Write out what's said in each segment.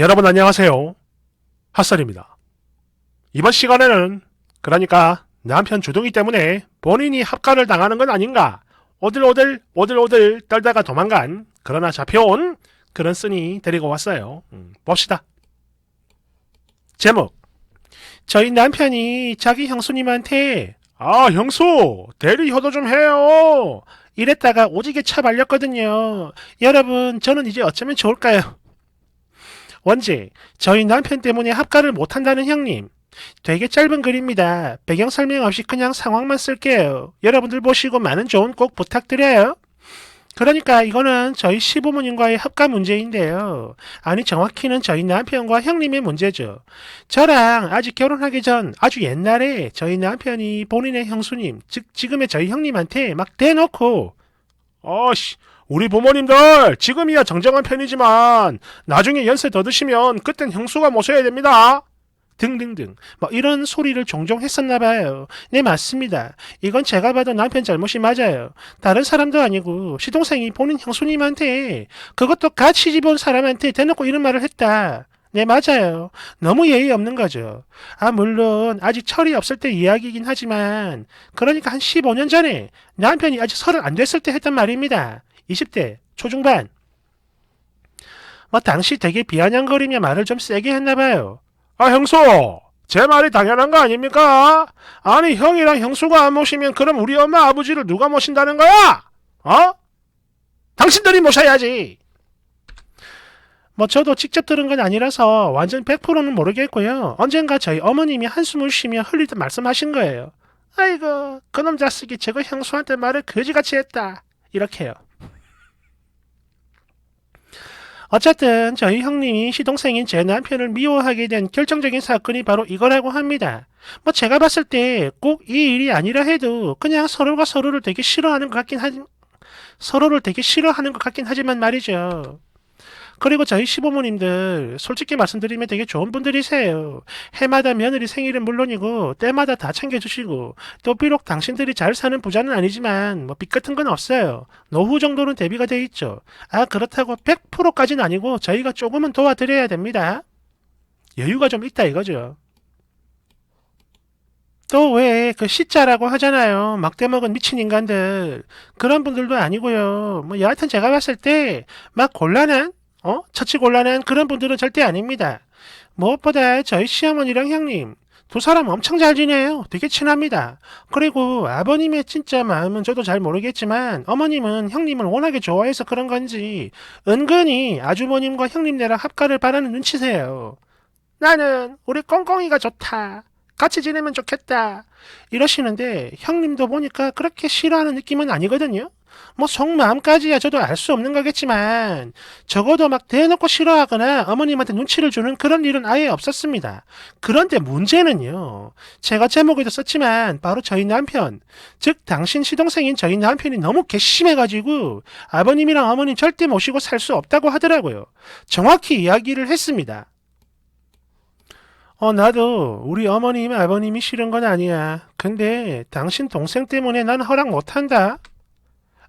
여러분 안녕하세요. 핫설입니다. 이번 시간에는 그러니까 남편 주둥이 때문에 본인이 합가를 당하는 건 아닌가 오들오들 오들오들 떨다가 도망간 그러나 잡혀온 그런 쓴이 데리고 왔어요. 음, 봅시다. 제목 저희 남편이 자기 형수님한테 아 형수 대리 효도 좀 해요 이랬다가 오지게 차발렸거든요. 여러분 저는 이제 어쩌면 좋을까요? 원제, 저희 남편 때문에 합가를 못한다는 형님. 되게 짧은 글입니다. 배경 설명 없이 그냥 상황만 쓸게요. 여러분들 보시고 많은 조언 꼭 부탁드려요. 그러니까 이거는 저희 시부모님과의 합가 문제인데요. 아니 정확히는 저희 남편과 형님의 문제죠. 저랑 아직 결혼하기 전 아주 옛날에 저희 남편이 본인의 형수님, 즉 지금의 저희 형님한테 막 대놓고 어씨 우리 부모님들 지금이야 정정한 편이지만 나중에 연세 더 드시면 그땐 형수가 모셔야 됩니다. 등등등 뭐 이런 소리를 종종 했었나 봐요. 네 맞습니다. 이건 제가 봐도 남편 잘못이 맞아요. 다른 사람도 아니고 시동생이 본인 형수님한테 그것도 같이 집온 사람한테 대놓고 이런 말을 했다. 네 맞아요. 너무 예의 없는 거죠. 아 물론 아직 철이 없을 때 이야기이긴 하지만 그러니까 한 15년 전에 남편이 아직 서른 안 됐을 때 했단 말입니다. 20대 초중반. 뭐 당시 되게 비아냥거리며 말을 좀 세게 했나 봐요. 아 형수 제 말이 당연한 거 아닙니까? 아니 형이랑 형수가 안 모시면 그럼 우리 엄마 아버지를 누가 모신다는 거야? 어? 당신들이 모셔야지. 뭐 저도 직접 들은 건 아니라서 완전 100%는 모르겠고요. 언젠가 저희 어머님이 한숨을 쉬며 흘리듯 말씀하신 거예요. 아이고 그놈 자식이 저거 형수한테 말을 거지같이 했다. 이렇게요. 어쨌든 저희 형님이 시동생인 제 남편을 미워하게 된 결정적인 사건이 바로 이거라고 합니다. 뭐 제가 봤을 때 꼭 이 일이 아니라 해도 그냥 서로가 서로를 되게 싫어하는 것 같긴 하지 서로를 되게 싫어하는 것 같긴 하지만 말이죠. 그리고 저희 시부모님들 솔직히 말씀드리면 되게 좋은 분들이세요. 해마다 며느리 생일은 물론이고 때마다 다 챙겨주시고 또 비록 당신들이 잘 사는 부자는 아니지만 뭐 빚 같은 건 없어요. 노후 정도는 대비가 돼 있죠. 아 그렇다고 100%까지는 아니고 저희가 조금은 도와드려야 됩니다. 여유가 좀 있다 이거죠. 또왜그 시자라고 하잖아요. 막대 먹은 미친 인간들. 그런 분들도 아니고요. 뭐 여하튼 제가 봤을 때 막 곤란한 어? 처치 곤란한 그런 분들은 절대 아닙니다. 무엇보다 저희 시어머니랑 형님 두 사람 엄청 잘 지내요. 되게 친합니다. 그리고 아버님의 진짜 마음은 저도 잘 모르겠지만 어머님은 형님을 워낙에 좋아해서 그런 건지 은근히 아주버님과 형님네랑 합가를 바라는 눈치세요. 나는 우리 꽁꽁이가 좋다. 같이 지내면 좋겠다. 이러시는데 형님도 보니까 그렇게 싫어하는 느낌은 아니거든요. 뭐 속마음까지야 저도 알 수 없는 거겠지만 적어도 막 대놓고 싫어하거나 어머님한테 눈치를 주는 그런 일은 아예 없었습니다. 그런데 문제는요. 제가 제목에도 썼지만 바로 저희 남편, 즉 당신 시동생인 저희 남편이 너무 괘씸해가지고 아버님이랑 어머님 절대 모시고 살 수 없다고 하더라고요. 정확히 이야기를 했습니다. 어, 나도 우리 어머님, 아버님이 싫은 건 아니야. 근데 당신 동생 때문에 난 허락 못한다.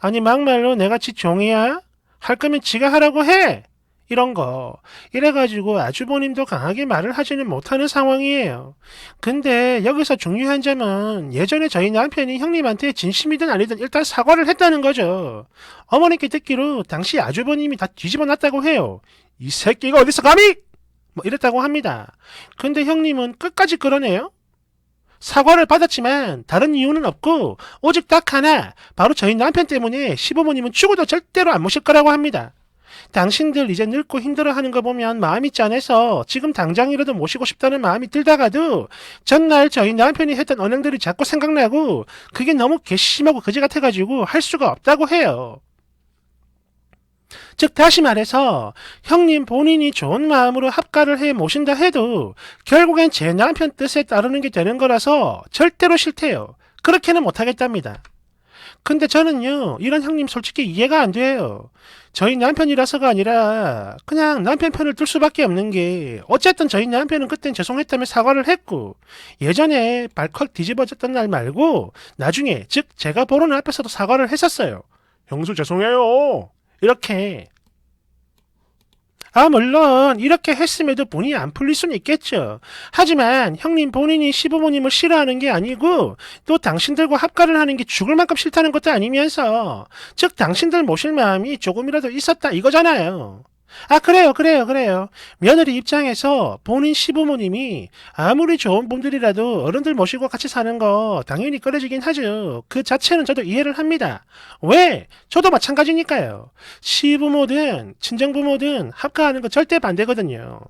아니 막말로 내가 지 종이야? 할 거면 지가 하라고 해. 이런 거. 이래가지고 아주버님도 강하게 말을 하지는 못하는 상황이에요. 근데 여기서 중요한 점은 예전에 저희 남편이 형님한테 진심이든 아니든 일단 사과를 했다는 거죠. 어머니께 듣기로 당시 아주버님이 다 뒤집어 놨다고 해요. 이 새끼가 어디서 감히! 뭐 이랬다고 합니다. 근데 형님은 끝까지 그러네요. 사과를 받았지만 다른 이유는 없고 오직 딱 하나 바로 저희 남편 때문에 시부모님은 죽어도 절대로 안 모실 거라고 합니다. 당신들 이제 늙고 힘들어하는 거 보면 마음이 짠해서 지금 당장이라도 모시고 싶다는 마음이 들다가도 전날 저희 남편이 했던 언행들이 자꾸 생각나고 그게 너무 괘씸하고 거지 같아가지고 할 수가 없다고 해요. 즉 다시 말해서 형님 본인이 좋은 마음으로 합가를 해 모신다 해도 결국엔 제 남편 뜻에 따르는 게 되는 거라서 절대로 싫대요. 그렇게는 못하겠답니다. 근데 저는요 이런 형님 솔직히 이해가 안 돼요. 저희 남편이라서가 아니라 그냥 남편 편을 들 수밖에 없는 게 어쨌든 저희 남편은 그땐 죄송했다며 사과를 했고 예전에 발컥 뒤집어졌던 날 말고 나중에 즉 제가 보는 앞에서도 사과를 했었어요. 형수 죄송해요. 이렇게 아, 물론 이렇게 했음에도 본인이 안 풀릴 수는 있겠죠. 하지만 형님 본인이 시부모님을 싫어하는 게 아니고 또 당신들과 합가를 하는 게 죽을 만큼 싫다는 것도 아니면서 즉 당신들 모실 마음이 조금이라도 있었다 이거잖아요. 아, 그래요, 그래요, 그래요. 며느리 입장에서 본인 시부모님이 아무리 좋은 분들이라도 어른들 모시고 같이 사는 거 당연히 꺼려지긴 하죠. 그 자체는 저도 이해를 합니다. 왜? 저도 마찬가지니까요. 시부모든 친정부모든 합가하는 거 절대 반대거든요.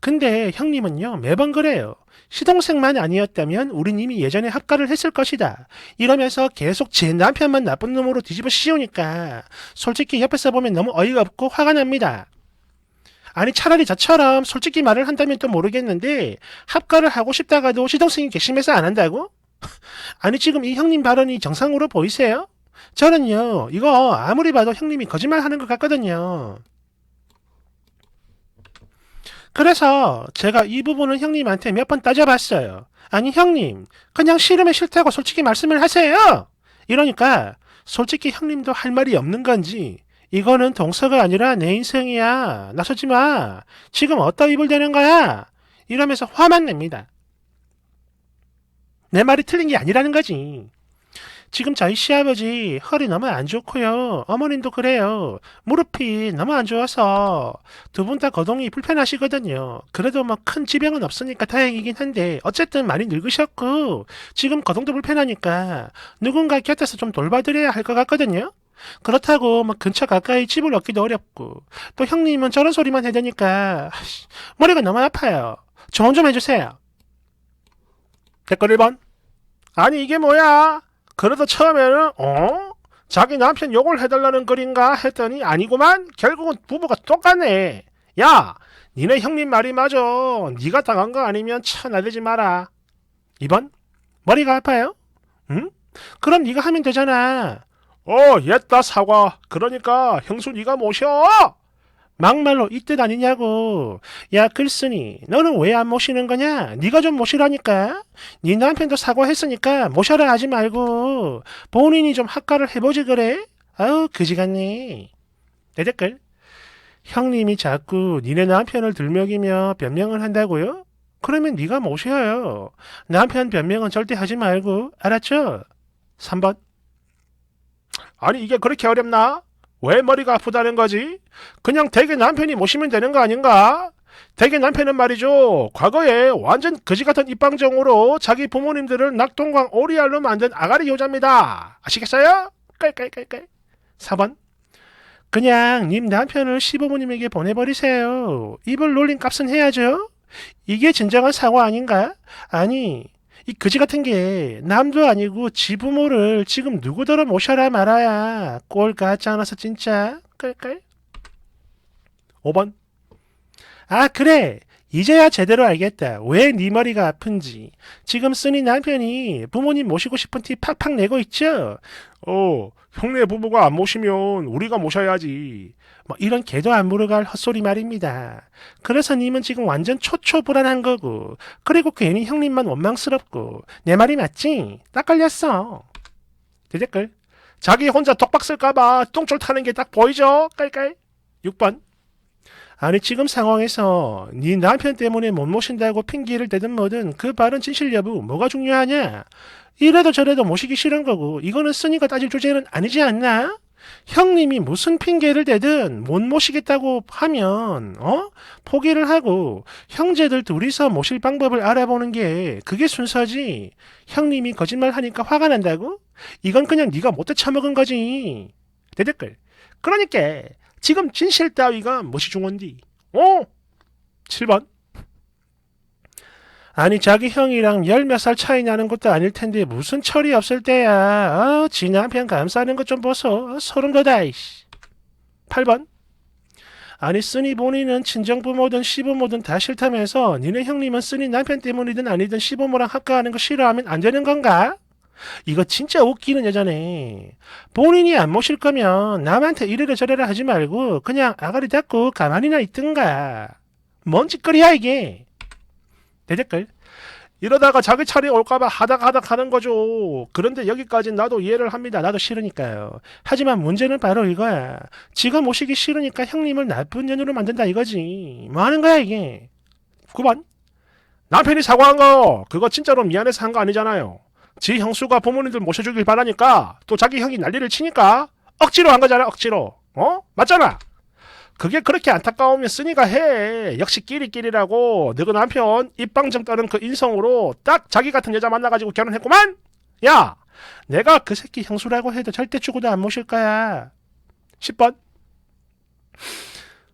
근데 형님은요, 매번 그래요. 시동생만 아니었다면 우린 이미 예전에 합가를 했을 것이다. 이러면서 계속 제 남편만 나쁜 놈으로 뒤집어 씌우니까 솔직히 옆에서 보면 너무 어이가 없고 화가 납니다. 아니 차라리 저처럼 솔직히 말을 한다면 또 모르겠는데 합가를 하고 싶다가도 시동생이 괘씸해서 안 한다고? 아니 지금 이 형님 발언이 정상으로 보이세요? 저는요 이거 아무리 봐도 형님이 거짓말하는 것 같거든요. 그래서 제가 이 부분은 형님한테 몇 번 따져봤어요. 아니 형님 그냥 싫으면 싫다고 솔직히 말씀을 하세요. 이러니까 솔직히 형님도 할 말이 없는 건지 이거는 동서가 아니라 내 인생이야. 나서지 마. 지금 어디다 입을 대는 거야? 이러면서 화만 냅니다. 내 말이 틀린 게 아니라는 거지. 지금 저희 시아버지 허리 너무 안 좋고요. 어머님도 그래요. 무릎이 너무 안 좋아서 두 분 다 거동이 불편하시거든요. 그래도 뭐 큰 지병은 없으니까 다행이긴 한데 어쨌든 많이 늙으셨고 지금 거동도 불편하니까 누군가 곁에서 좀 돌봐드려야 할 것 같거든요. 그렇다고 뭐 근처 가까이 집을 얻기도 어렵고 또 형님은 저런 소리만 해대니까 머리가 너무 아파요. 조언 좀 해주세요. 댓글 1번 아니 이게 뭐야? 그래도 처음에는 어? 자기 남편 욕을 해달라는 글인가 했더니 아니구만 결국은 부부가 똑같네. 야 니네 형님 말이 맞아. 네가 당한 거 아니면 쳐나대지 마라. 2번 머리가 아파요? 응? 그럼 네가 하면 되잖아. 어, 옛다 사과. 그러니까 형수 네가 모셔. 막말로 이뜻 아니냐고. 야, 글쓴이 너는 왜 안 모시는 거냐? 네가 좀 모시라니까. 네 남편도 사과했으니까 모셔라 하지 말고 본인이 좀 학가를 해보지 그래? 아우, 그지 같네. 내 댓글. 형님이 자꾸 니네 남편을 들먹이며 변명을 한다고요? 그러면 네가 모셔요. 남편 변명은 절대 하지 말고 알았죠? 3번. 아니 이게 그렇게 어렵나? 왜 머리가 아프다는 거지? 그냥 대개 남편이 모시면 되는 거 아닌가? 대개 남편은 말이죠. 과거에 완전 거지 같은 입방정으로 자기 부모님들을 낙동강 오리알로 만든 아가리 효자입니다. 아시겠어요? 깔깔깔깔. 4번. 그냥 님 남편을 시부모님에게 보내버리세요. 입을 놀린 값은 해야죠. 이게 진정한 사과 아닌가? 아니, 이 그지 같은 게 남도 아니고 지 부모를 지금 누구더러 모셔라 말아야 꼴 같지 않아서 진짜? 깔깔? 5번. 아 그래. 이제야 제대로 알겠다. 왜 네 머리가 아픈지. 지금 쓰니 남편이 부모님 모시고 싶은 티 팍팍 내고 있죠? 어 형네 부부가 안 모시면 우리가 모셔야지 뭐 이런 개도 안 물어갈 헛소리 말입니다. 그래서 님은 지금 완전 초초불안한 거고 그리고 괜히 형님만 원망스럽고 내 말이 맞지? 딱 걸렸어. 대댓글 자기 혼자 독박 쓸까봐 똥줄 타는 게 딱 보이죠? 깔깔 6번 아니 지금 상황에서 네 남편 때문에 못 모신다고 핑계를 대든 뭐든 그 발은 진실 여부 뭐가 중요하냐? 이래도 저래도 모시기 싫은 거고 이거는 쓰니까 따질 주제는 아니지 않나? 형님이 무슨 핑계를 대든 못 모시겠다고 하면 어? 포기를 하고 형제들 둘이서 모실 방법을 알아보는 게 그게 순서지. 형님이 거짓말 하니까 화가 난다고? 이건 그냥 네가 못돼 처먹은 거지. 대댓글. 그러니까 지금 진실 따위가 무엇이 중요한디? 어? 7번 아니 자기 형이랑 열 몇 살 차이 나는 것도 아닐 텐데 무슨 철이 없을 때야. 아, 지 남편 감싸는 것 좀 보소. 아, 소름 돋아. 이씨. 8번. 아니 쓰니 본인은 친정부모든 시부모든 다 싫다면서 니네 형님은 쓰니 남편 때문이든 아니든 시부모랑 합가하는 거 싫어하면 안 되는 건가? 이거 진짜 웃기는 여자네. 본인이 안 모실 거면 남한테 이래라 저래라 하지 말고 그냥 아가리 닫고 가만히나 있든가. 뭔 짓거리야 이게. 대댓글 이러다가 자기 차례 올까봐 하다 가는 거죠. 그런데 여기까지 나도 이해를 합니다. 나도 싫으니까요. 하지만 문제는 바로 이거야. 지가 모시기 싫으니까 형님을 나쁜 년으로 만든다 이거지. 뭐 하는 거야 이게. 9번. 남편이 사과한 거 그거 진짜로 미안해서 한 거 아니잖아요. 지 형수가 부모님들 모셔주길 바라니까 또 자기 형이 난리를 치니까 억지로 한 거잖아 억지로. 어? 맞잖아. 그게 그렇게 안타까우면 쓰니가 해. 역시 끼리끼리라고. 너그 남편 입방정 떠는 그 인성으로 딱 자기 같은 여자 만나가지고 결혼했구만. 야, 내가 그 새끼 형수라고 해도 절대 죽어도 안 모실 거야. 10번.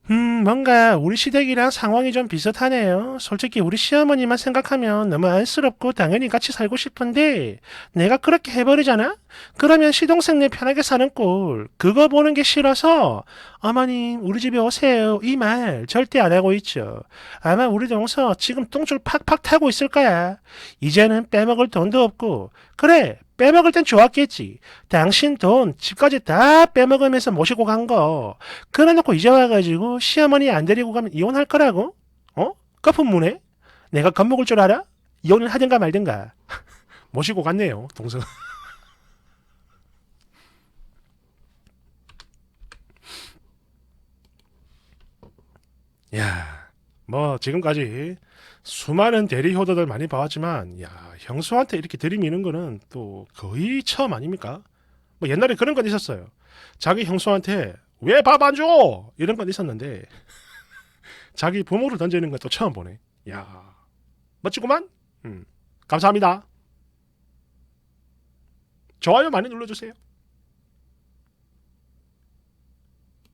음, 뭔가 우리 시댁이랑 상황이 좀 비슷하네요. 솔직히 우리 시어머니만 생각하면 너무 안쓰럽고 당연히 같이 살고 싶은데 내가 그렇게 해버리잖아? 그러면 시동생네 편하게 사는 꼴 그거 보는 게 싫어서 어머님 우리 집에 오세요 이 말 절대 안 하고 있죠. 아마 우리 동서 지금 똥줄 팍팍 타고 있을 거야. 이제는 빼먹을 돈도 없고 그래 빼먹을 땐 좋았겠지. 당신 돈 집까지 다 빼먹으면서 모시고 간 거. 그래놓고 이제 와가지고 시어머니 안 데리고 가면 이혼할 거라고? 어? 거품 무네? 내가 겁먹을 줄 알아? 이혼을 하든가 말든가. 모시고 갔네요 동서. 야, 뭐 지금까지 수많은 대리 효도들 많이 봐왔지만, 야 형수한테 이렇게 들이미는 거는 또 거의 처음 아닙니까? 뭐 옛날에 그런 건 있었어요. 자기 형수한테 왜 밥 안 줘? 이런 건 있었는데 자기 부모를 던지는 건 또 처음 보네. 야 멋지구만. 음, 감사합니다. 좋아요 많이 눌러주세요.